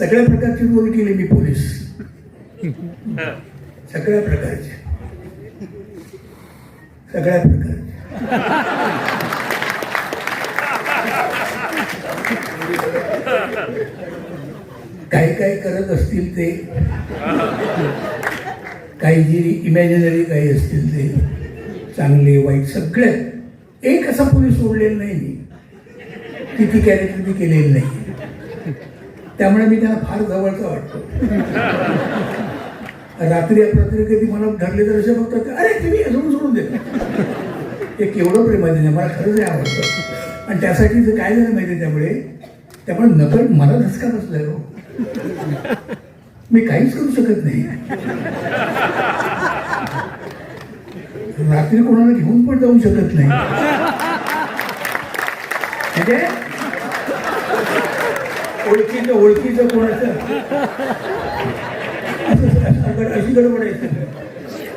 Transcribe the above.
सगळ्या प्रकारची रोल केले मी पोलीस. सगळ्या प्रकारचे. सगळ्या प्रकारचे. काही काही करत असतील ते? काही जी इमॅजिनरी काही असतील ते चांगले वाईट सगळे. एक असा पोलीस सोडलेला नाही मी. किती कॅरेक्टर मी केलेलं नाही. त्यामुळे मी त्यांना फार जवळचा वाटतो. रात्री अपरात्री कधी मला धरले तर असे बघतात अरे तुम्ही सोडून सोडून दे. ते केवढं प्रेम आहे त्याच्या मला खरंच हे आवडतं. आणि त्यासाठी जर काय झालं माहिती त्यामुळे त्यामुळे नकळत मला धसका बसलाय हो. मी काहीच करू शकत नाही. रात्री कोणाला घेऊन पण जाऊ शकत नाही. म्हणजे ओळखीचं ओळखीचं कोणाचं असं- असं- अशी गडबड आहे